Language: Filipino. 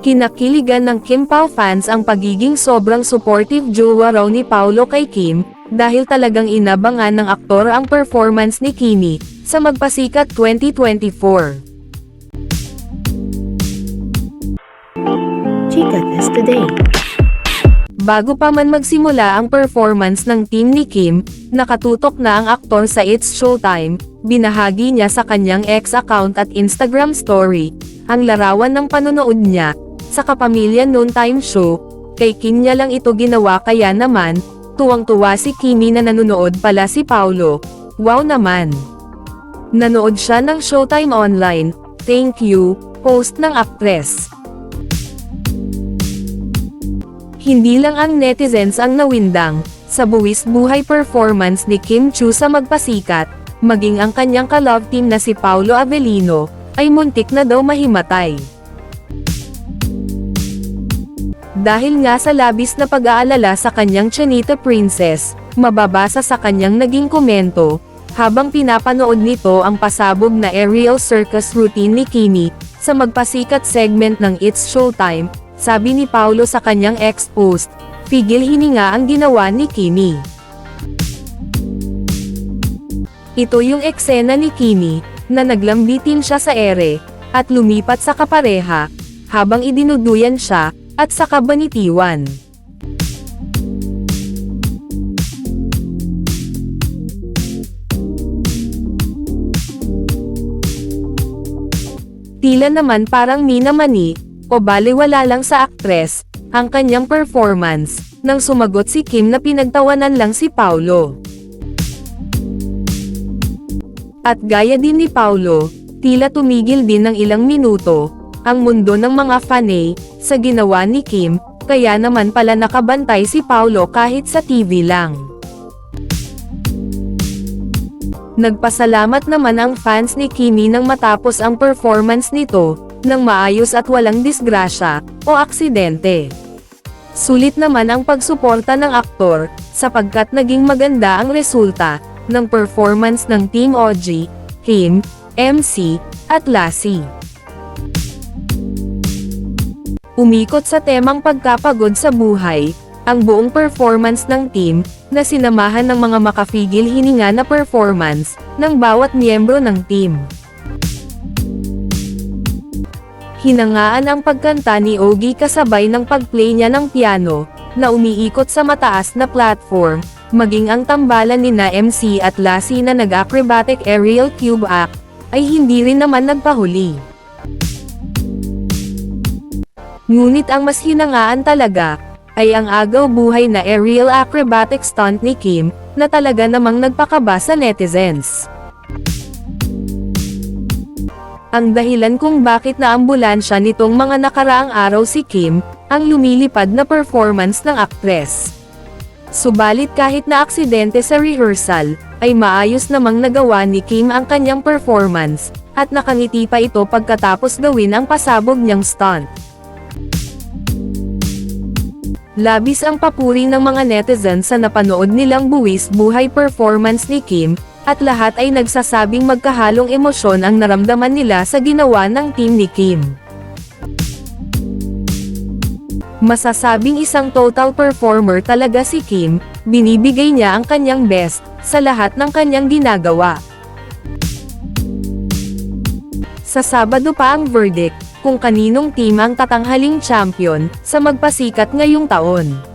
Kinakiligan ng Kim Pao fans ang pagiging sobrang supportive jowa raw ni Paulo kay Kim, dahil talagang inabangan ng aktor ang performance ni Kimi, sa Magpasikat 2024. Chika Test Today. Bago pa man magsimula ang performance ng team ni Kim, nakatutok na ang aktor sa It's Showtime, binahagi niya sa kanyang X account at Instagram story, ang larawan ng panonood niya, sa Kapamilya Noontime Show, kay Kim niya lang ito ginawa kaya naman, tuwang-tuwa si Kimi na nanonood pala si Paulo, wow naman. Nanood siya ng Showtime Online, thank you, post ng actress. Hindi lang ang netizens ang nawindang, sa buwis buhay performance ni Kim Chu sa magpasikat, maging ang kanyang ka-love team na si Paulo Avellino, ay muntik na daw mahimatay. Dahil nga sa labis na pag-aalala sa kanyang Chanita Princess, mababasa sa kanyang naging komento, habang pinapanood nito ang pasabog na aerial circus routine ni Kimi, sa magpasikat segment ng It's Showtime, sabi ni Paulo sa kanyang ex-post, pigil hininga ang ginawa ni Kimi. Ito yung eksena ni Kimi, na naglambitin siya sa ere, at lumipat sa kapareha, habang idinuduyan siya, at saka banitiwan. Tila naman parang minamani, o baliwala lang sa aktres, ang kanyang performance, nang sumagot si Kim na pinagtawanan lang si Paulo. At gaya din ni Paulo, tila tumigil din ng ilang minuto, ang mundo ng mga fanay, sa ginawa ni Kim, kaya naman pala nakabantay si Paulo kahit sa TV lang. Nagpasalamat naman ang fans ni Kimi nang matapos ang performance nito, ng maayos at walang disgrasya, o aksidente. Sulit naman ang pagsuporta ng aktor, sapagkat naging maganda ang resulta, ng performance ng Team OG, Kim, MC, at Lassie. Umikot sa temang pagkapagod sa buhay, ang buong performance ng team, na sinamahan ng mga makafigil hininga na performance, ng bawat miyembro ng team. Hinangaan ang pagkanta ni Ogie kasabay ng pagplay niya ng piano, na umiikot sa mataas na platform, maging ang tambalan ni na MC at Lassie na nag-acrobatic aerial cube act, ay hindi rin naman nagpahuli. Ngunit ang mas hinangaan talaga, ay ang agaw buhay na aerial acrobatic stunt ni Kim, na talaga namang nagpakaba sa netizens. Ang dahilan kung bakit naambulansya nitong mga nakaraang araw si Kim, ang lumilipad na performance ng aktres. Subalit kahit na aksidente sa rehearsal, ay maayos namang nagawa ni Kim ang kanyang performance, at nakangiti pa ito pagkatapos gawin ang pasabog niyang stunt. Labis ang papuri ng mga netizens sa napanood nilang buwis buhay performance ni Kim, at lahat ay nagsasabing magkahalong emosyon ang naramdaman nila sa ginawa ng team ni Kim. Masasabing isang total performer talaga si Kim, binibigay niya ang kanyang best, sa lahat ng kanyang ginagawa. Sa Sabado pa ang verdict, kung kaninong team ang tatanghaling champion, sa magpasikat ngayong taon.